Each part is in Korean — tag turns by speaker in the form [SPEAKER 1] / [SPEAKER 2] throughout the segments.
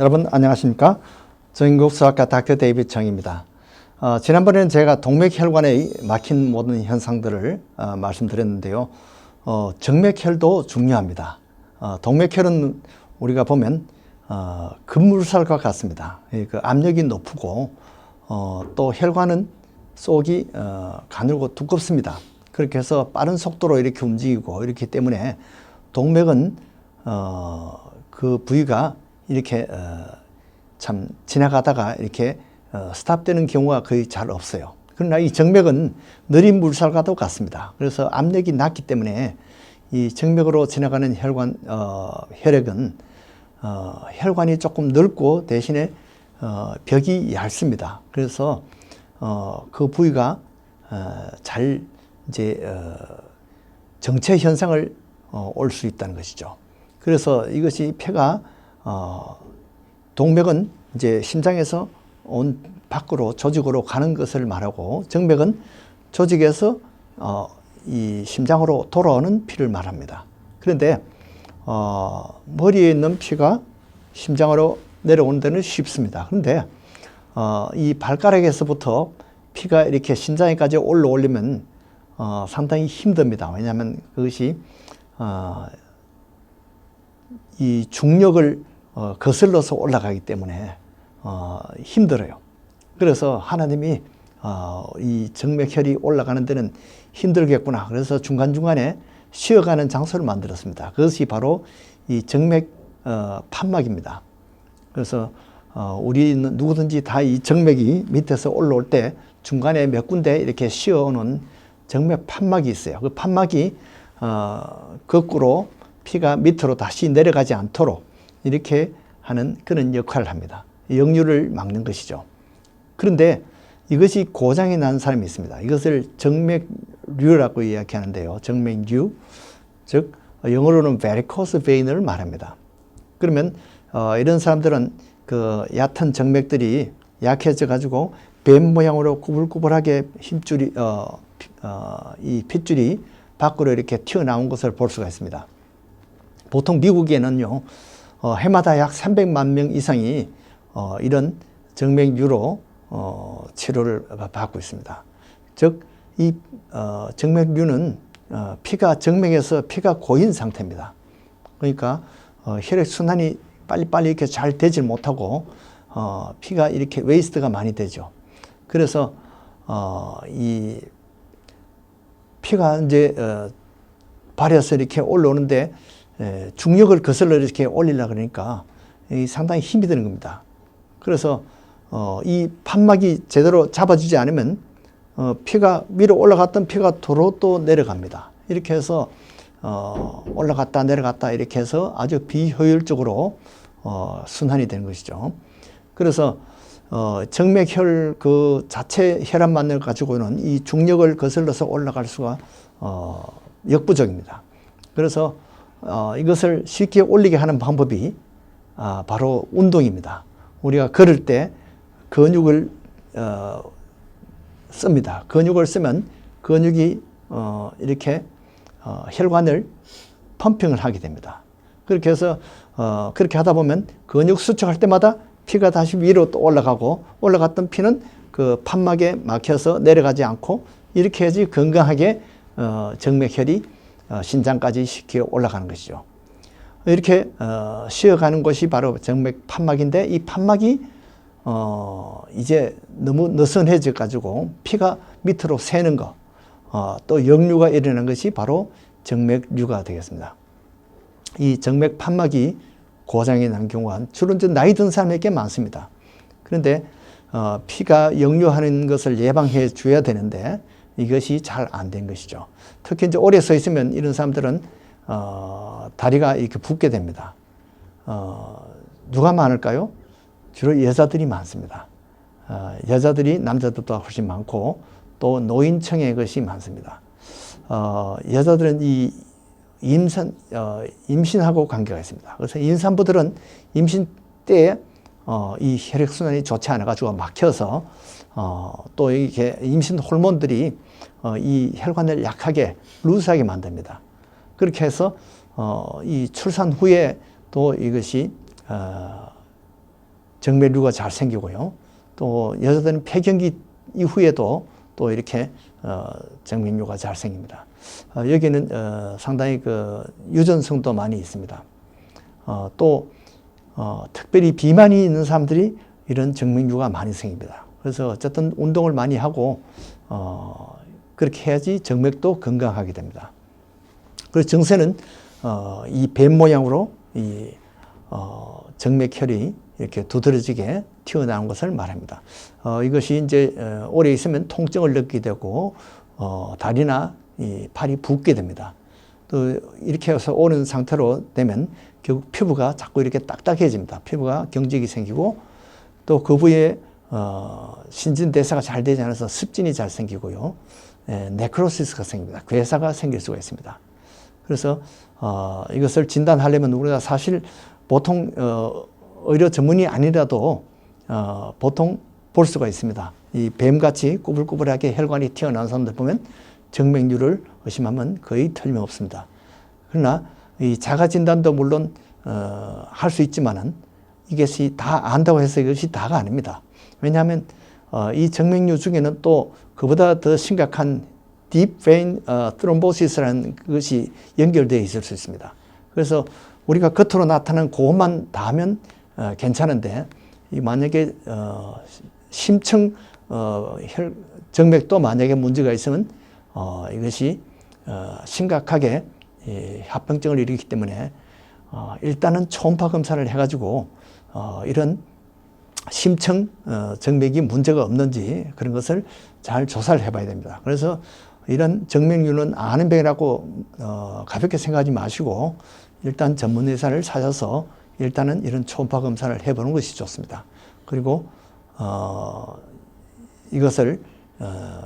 [SPEAKER 1] 여러분 안녕하십니까? 전국 수학과 닥터 데이비드 정입니다. 어, 지난번에는 제가 동맥혈관에 막힌 모든 현상들을 어, 말씀드렸는데요. 어, 정맥혈도 중요합니다. 어, 동맥혈은 우리가 보면 어, 급물살과 같습니다. 예, 그 압력이 높고 어, 또 혈관은 속이 어, 가늘고 두껍습니다. 그렇게 해서 빠른 속도로 이렇게 움직이고 이렇기 때문에 동맥은 어, 그 부위가 이렇게 어, 참 지나가다가 이렇게 어, 스탑되는 경우가 거의 잘 없어요. 그러나 이 정맥은 느린 물살과도 같습니다. 그래서 압력이 낮기 때문에 이 정맥으로 지나가는 혈관 어, 혈액은 어, 혈관이 조금 넓고 대신에 어, 벽이 얇습니다. 그래서 어, 그 부위가 어, 잘 이제 어, 정체 현상을 어, 올 수 있다는 것이죠. 그래서 이것이 폐가 어, 동맥은 이제 심장에서 온 밖으로 조직으로 가는 것을 말하고 정맥은 조직에서 어, 이 심장으로 돌아오는 피를 말합니다. 그런데 어, 머리에 있는 피가 심장으로 내려오는 데는 쉽습니다. 그런데 어, 이 발가락에서부터 피가 이렇게 심장에까지 올라오려면 어, 상당히 힘듭니다. 왜냐하면 그것이 어, 이 중력을 어, 거슬러서 올라가기 때문에 어, 힘들어요. 그래서 하나님이 어, 이 정맥혈이 올라가는 데는 힘들겠구나. 그래서 중간중간에 쉬어가는 장소를 만들었습니다. 그것이 바로 이 정맥 어, 판막입니다. 그래서 어, 우리는 누구든지 다 이 정맥이 밑에서 올라올 때 중간에 몇 군데 이렇게 씌워놓은 정맥 판막이 있어요. 그 판막이 어, 거꾸로 피가 밑으로 다시 내려가지 않도록 이렇게 하는 그런 역할을 합니다. 역류를 막는 것이죠. 그런데 이것이 고장이 난 사람이 있습니다. 이것을 정맥류라고 이야기하는데요. 정맥류, 즉 영어로는 varicose vein을 말합니다. 그러면 어, 이런 사람들은 그 얕은 정맥들이 약해져 가지고 뱀 모양으로 구불구불하게 힘줄이 어, 피- 어, 이 핏줄이 밖으로 이렇게 튀어나온 것을 볼 수가 있습니다. 보통 미국에는요, 어, 해마다 약 300만 명 이상이 어, 이런 정맥류로 어, 치료를 받고 있습니다. 즉, 이 어, 정맥류는 어, 피가 정맥에서 피가 고인 상태입니다. 그러니까 어, 혈액 순환이 빨리빨리 이렇게 잘 되질 못하고 어, 피가 이렇게 웨이스트가 많이 되죠. 그래서 어, 이 피가 이제 어, 발에서 이렇게 올라오는데 에, 중력을 거슬러 이렇게 올리려 그러니까 이 상당히 힘이 드는 겁니다. 그래서 어, 이 판막이 제대로 잡아주지 않으면 어, 피가 위로 올라갔던 피가 도로 또 내려갑니다. 이렇게 해서 어, 올라갔다 내려갔다 이렇게 해서 아주 비효율적으로 어, 순환이 되는 것이죠. 그래서 어, 정맥혈 그 자체 혈압만을 가지고는 이 중력을 거슬러서 올라갈 수가 어, 역부족입니다. 그래서 어, 이것을 쉽게 올리게 하는 방법이 아, 바로 운동입니다. 우리가 걸을 때 근육을 어, 씁니다. 근육을 쓰면 근육이 어, 이렇게 어, 혈관을 펌핑을 하게 됩니다. 그렇게 해서 어, 그렇게 하다 보면 근육 수축할 때마다 피가 다시 위로 또 올라가고 올라갔던 피는 그 판막에 막혀서 내려가지 않고 이렇게 해야지 건강하게 어, 정맥혈이 어, 신장까지 쉽게 올라가는 것이죠. 이렇게 어, 쉬어가는 곳이 바로 정맥 판막인데 이 판막이 어, 이제 너무 느슨해져 가지고 피가 밑으로 새는 거, 어, 또 역류가 일어나는 것이 바로 정맥류가 되겠습니다. 이 정맥 판막이 고장이 난 경우가 주로 이제 나이 든 사람에게 많습니다. 그런데 어, 피가 역류하는 것을 예방해 줘야 되는데 이것이 잘 안 된 것이죠. 특히 이제 오래 서 있으면 이런 사람들은 어, 다리가 이렇게 붓게 됩니다. 어, 누가 많을까요? 주로 여자들이 많습니다. 어, 여자들이 남자들보다 훨씬 많고 또 노인층의 것이 많습니다. 어, 여자들은 이 임신, 어, 임신하고 관계가 있습니다. 그래서 임산부들은 임신 때에 어, 이 혈액순환이 좋지 않아가지고 막혀서 어, 또 이게 임신 호르몬들이 어, 이 혈관을 약하게 루스하게 만듭니다. 그렇게 해서 어, 이 출산 후에 또 이것이 어, 정맥류가 잘 생기고요. 또 여자들은 폐경기 이후에도 또 이렇게 어, 정맥류가 잘 생깁니다. 어, 여기는 어, 상당히 그 유전성도 많이 있습니다. 어, 또 어, 특별히 비만이 있는 사람들이 이런 정맥류가 많이 생깁니다. 그래서 어쨌든 운동을 많이 하고 어, 그렇게 해야지 정맥도 건강하게 됩니다. 그래서 정세는 어, 이뱀 모양으로 이 어, 정맥혈이 이렇게 두드러지게 튀어나온 것을 말합니다. 어, 이것이 이제 어, 오래 있으면 통증을 느끼게 되고 어, 다리나 이 팔이 붓게 됩니다. 또 이렇게 해서 오는 상태로 되면 결국 피부가 자꾸 이렇게 딱딱해집니다. 피부가 경직이 생기고 또 그 부위에 어, 신진대사가 잘 되지 않아서 습진이 잘 생기고요. 예, 네크로시스가 생깁니다. 괴사가 생길 수가 있습니다. 그래서 어, 이것을 진단하려면 우리가 사실 보통 어, 의료 전문이 아니라도 어, 보통 볼 수가 있습니다. 이 뱀같이 꾸불꾸불하게 혈관이 튀어나온 사람들 보면 정맥류를 의심하면 거의 틀림없습니다. 그러나 이 자가 진단도 물론 어, 할 수 있지만은 이것이 다 안다고 해서 이것이 다가 아닙니다. 왜냐하면 어, 이 정맥류 중에는 또 그보다 더 심각한 deep vein 어, thrombosis,라는 것이 연결되어 있을 수 있습니다. 그래서 우리가 겉으로 나타나는 그것만 다 하면 어, 괜찮은데 이 만약에 어, 심층 어, 혈, 정맥도 만약에 문제가 있으면 어, 이것이 어, 심각하게 이 합병증을 일으키기 때문에 어, 일단은 초음파 검사를 해가지고 어, 이런 심층 어, 정맥이 문제가 없는지 그런 것을 잘 조사를 해봐야 됩니다. 그래서 이런 정맥류는 아는 병이라고 어, 가볍게 생각하지 마시고 일단 전문 의사를 찾아서 일단은 이런 초음파 검사를 해보는 것이 좋습니다. 그리고 어, 이것을 어,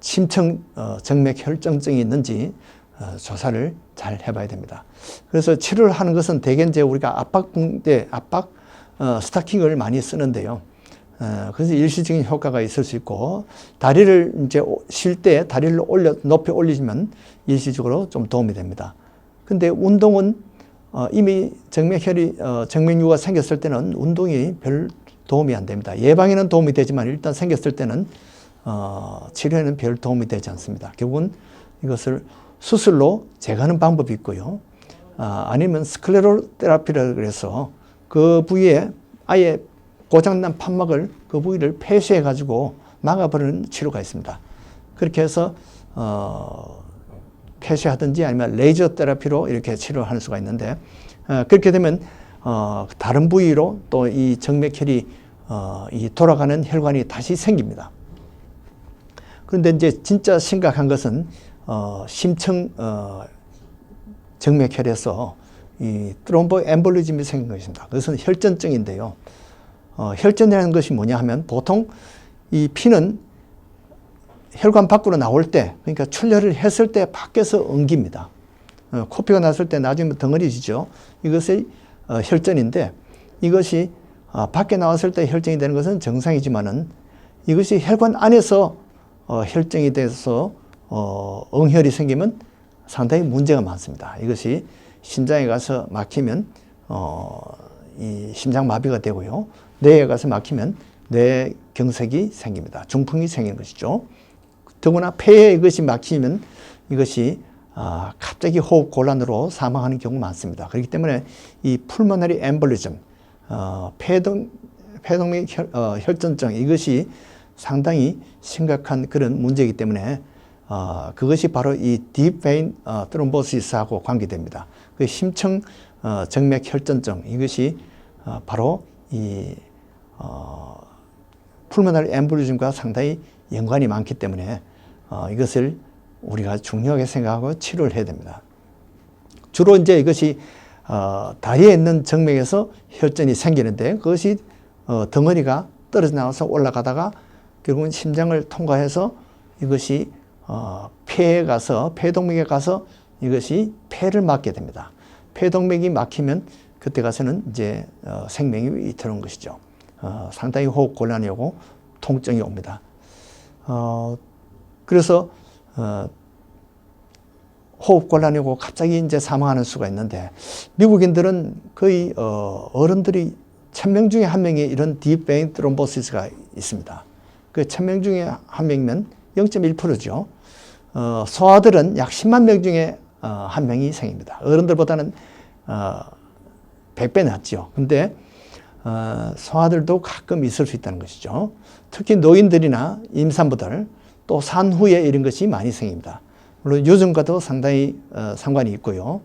[SPEAKER 1] 심층 어, 정맥 혈증증이 있는지 어, 조사를 잘 해봐야 됩니다. 그래서 치료를 하는 것은 대개 이제 우리가 압박 붕대, 압박 어, 스타킹을 많이 쓰는데요. 어, 그래서 일시적인 효과가 있을 수 있고 다리를 이제 쉴 때 다리를 올려 높이 올리면 일시적으로 좀 도움이 됩니다. 근데 운동은 어, 이미 정맥혈이 어, 정맥류가 생겼을 때는 운동이 별 도움이 안 됩니다. 예방에는 도움이 되지만 일단 생겼을 때는 어, 치료에는 별 도움이 되지 않습니다. 결국은 이것을 수술로 제거하는 방법이 있고요. 아, 아니면 스클레로 테라피라 그래서 그 부위에 아예 고장난 판막을 그 부위를 폐쇄해 가지고 막아버리는 치료가 있습니다. 그렇게 해서 어, 폐쇄하든지 아니면 레이저 테라피로 이렇게 치료할 수가 있는데 어, 그렇게 되면 어, 다른 부위로 또 이 정맥혈이 어, 이 돌아가는 혈관이 다시 생깁니다. 그런데 이제 진짜 심각한 것은 어, 심층 어, 정맥혈에서 이 트롬보 엠볼리즘이 생긴 것입니다. 그것은 혈전증인데요. 어, 혈전이라는 것이 뭐냐 하면 보통 이 피는 혈관 밖으로 나올 때, 그러니까 출혈을 했을 때 밖에서 엉깁니다. 어, 코피가 났을 때 나중에 덩어리지죠. 이것이 어, 혈전인데 이것이 어, 밖에 나왔을 때 혈전이 되는 것은 정상이지만은 이것이 혈관 안에서 어, 혈전이 돼서 어, 엉혈이 생기면 상당히 문제가 많습니다. 이것이 심장에 가서 막히면 어, 이 심장 마비가 되고요. 뇌에 가서 막히면 뇌 경색이 생깁니다. 중풍이 생기는 것이죠. 더구나 폐에 이것이 막히면 이것이 아, 갑자기 호흡 곤란으로 사망하는 경우 많습니다. 그렇기 때문에 이 풀모너리 엠볼리즘, 어, 폐동 폐동맥 혈, 어, 혈전증 이것이 상당히 심각한 그런 문제이기 때문에 어, 그것이 바로 이 vein 어, thrombosis,하고 관계됩니다. 그 심층 어, 정맥 혈전증 이것이 어, 바로 이 어, 풀모널 엠볼리즘과 상당히 연관이 많기 때문에 어, 이것을 우리가 중요하게 생각하고 치료를 해야 됩니다. 주로 이제 이것이 어, 다리에 있는 정맥에서 혈전이 생기는데 그것이 어, 덩어리가 떨어져 나와서 올라가다가 결국은 심장을 통과해서 이것이 어, 폐에 가서 폐동맥에 가서 이것이 폐를 막게 됩니다. 폐동맥이 막히면 그때 가서는 이제 어, 생명이 위태로운 것이죠. 어, 상당히 호흡 곤란이 오고 통증이 옵니다. 어, 그래서 어, 호흡 곤란이 오고 갑자기 이제 사망하는 수가 있는데 미국인들은 거의 어, 어른들이 천 명 중에 한 명이 이런 딥베인 트롬보시스가 있습니다. 그 천 명 중에 한 명이면 0.1%죠. 어, 소아들은 약 10만 명 중에 어, 한 명이 생깁니다. 어른들보다는 어, 100배 낫죠. 근데 어, 소아들도 가끔 있을 수 있다는 것이죠. 특히 노인들이나 임산부들 또 산후에 이런 것이 많이 생깁니다. 물론 요즘과도 상당히 어, 상관이 있고요.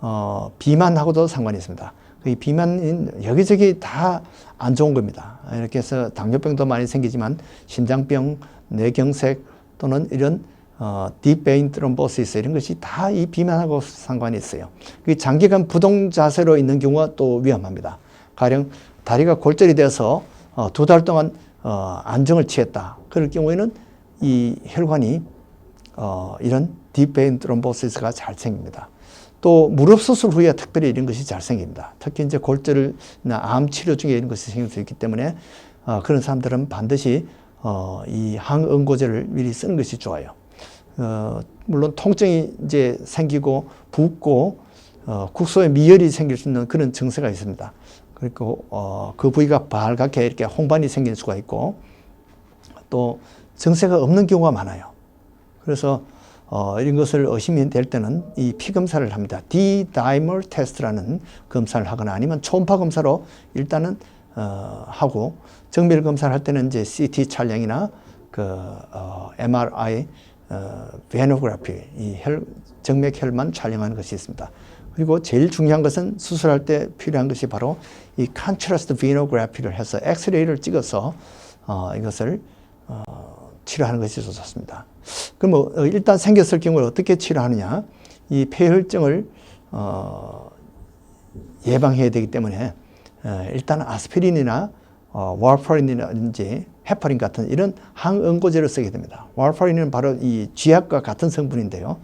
[SPEAKER 1] 어, 비만하고도 상관이 있습니다. 이 비만은 여기저기 다 안 좋은 겁니다. 이렇게 해서 당뇨병도 많이 생기지만 심장병, 뇌경색 또는 이런 어, 딥베인 트롬보시스 이런 것이 다 이 비만하고 상관이 있어요. 그 장기간 부동 자세로 있는 경우가 또 위험합니다. 가령 다리가 골절이 돼서 어, 두달 동안 어, 안정을 취했다. 그럴 경우에는 이 혈관이 어, 이런 딥베인 트롬보시스가 잘 생깁니다. 또 무릎 수술 후에 특별히 이런 것이 잘 생깁니다. 특히 이제 골절이나 암 치료 중에 이런 것이 생길 수 있기 때문에 어, 그런 사람들은 반드시 어, 이 항응고제를 미리 쓰는 것이 좋아요. 어, 물론 통증이 이제 생기고 붓고 어, 국소에 미열이 생길 수 있는 그런 증세가 있습니다. 그리고 어, 그 부위가 발갛게 이렇게 홍반이 생길 수가 있고 또 증세가 없는 경우가 많아요. 그래서 어, 이런 것을 의심이 될 때는 이 피 검사를 합니다. D-dimer 테스트라는 검사를 하거나 아니면 초음파 검사로 일단은 어, 하고 정밀 검사를 할 때는 이제 CT 촬영이나 그 어, MRI 어, 베노그래피 이 혈, 정맥혈만 촬영하는 것이 있습니다. 그리고 제일 중요한 것은 수술할 때 필요한 것이 바로 이 컨트라스트 비노그래피를 해서 엑스레이를 찍어서 어, 이것을 어, 치료하는 것이 좋습니다. 그럼 뭐 어, 일단 생겼을 경우에 어떻게 치료하느냐? 이 폐혈증을 어, 예방해야 되기 때문에 어, 일단 아스피린이나 어, 와파린이라든지 헤파린 같은 이런 항응고제를 쓰게 됩니다. 와파린은 바로 이 쥐약과 같은 성분인데요.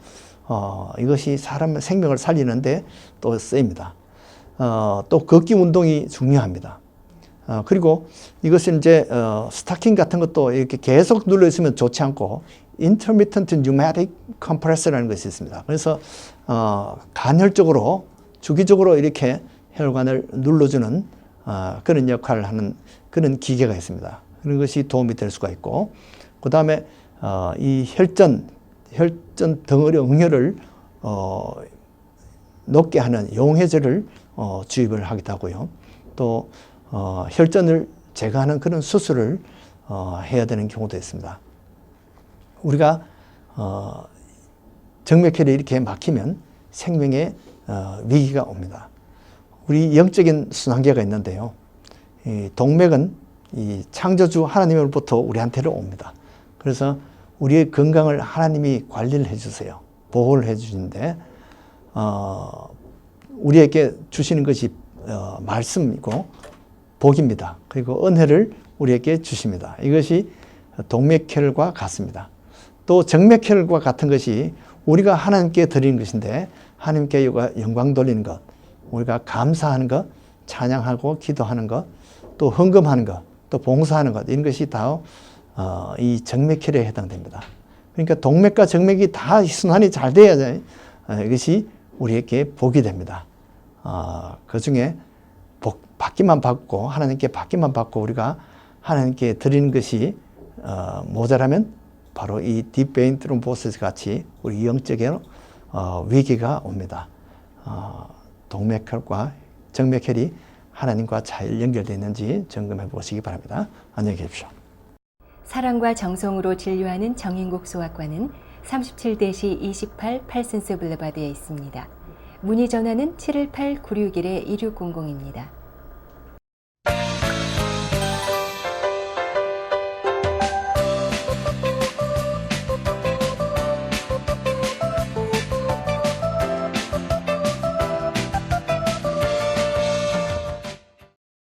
[SPEAKER 1] 어, 이것이 사람 생명을 살리는데 또 쓰입니다. 어, 또 걷기 운동이 중요합니다. 어, 그리고 이것은 이제 어, 스타킹 같은 것도 이렇게 계속 눌러 있으면 좋지 않고 intermittent pneumatic compressor라는 것이 있습니다. 그래서 어, 간헐적으로 주기적으로 이렇게 혈관을 눌러주는 어, 그런 역할을 하는 그런 기계가 있습니다. 그런 것이 도움이 될 수가 있고 그 다음에 어, 이 혈전 혈전 덩어리 응혈을 어, 높게 하는 용해제를 어, 주입을 하기도 하고요. 또 어, 혈전을 제거하는 그런 수술을 어, 해야 되는 경우도 있습니다. 우리가 어, 정맥혈이 이렇게 막히면 생명의 어, 위기가 옵니다. 우리 영적인 순환계가 있는데요. 이 동맥은 이 창조주 하나님으로부터 우리한테로 옵니다. 그래서 우리의 건강을 하나님이 관리를 해주세요. 보호를 해주시는데 어, 우리에게 주시는 것이 어, 말씀이고 복입니다. 그리고 은혜를 우리에게 주십니다. 이것이 동맥혈과 같습니다. 또 정맥혈과 같은 것이 우리가 하나님께 드리는 것인데 하나님께 영광 돌리는 것, 우리가 감사하는 것, 찬양하고 기도하는 것, 또 헌금하는 것, 또 봉사하는 것 이런 것이 다 어, 이 정맥혈에 해당됩니다. 그러니까 동맥과 정맥이 다 순환이 잘 돼야 어, 이것이 우리에게 복이 됩니다. 어, 그 중에 복 받기만 받고 하나님께 받기만 받고 우리가 하나님께 드리는 것이 어, 모자라면 바로 이 딥베인 트롬보시스 같이 우리 영적인 어, 위기가 옵니다. 어, 동맥혈과 정맥혈이 하나님과 잘 연결되어 있는지 점검해 보시기 바랍니다. 안녕히 계십시오.
[SPEAKER 2] 사랑과 정성으로 진료하는 정인국 소아과는 37대시 28 팔슨스 블레바드에 있습니다. 문의 전화는 718-961-2600입니다.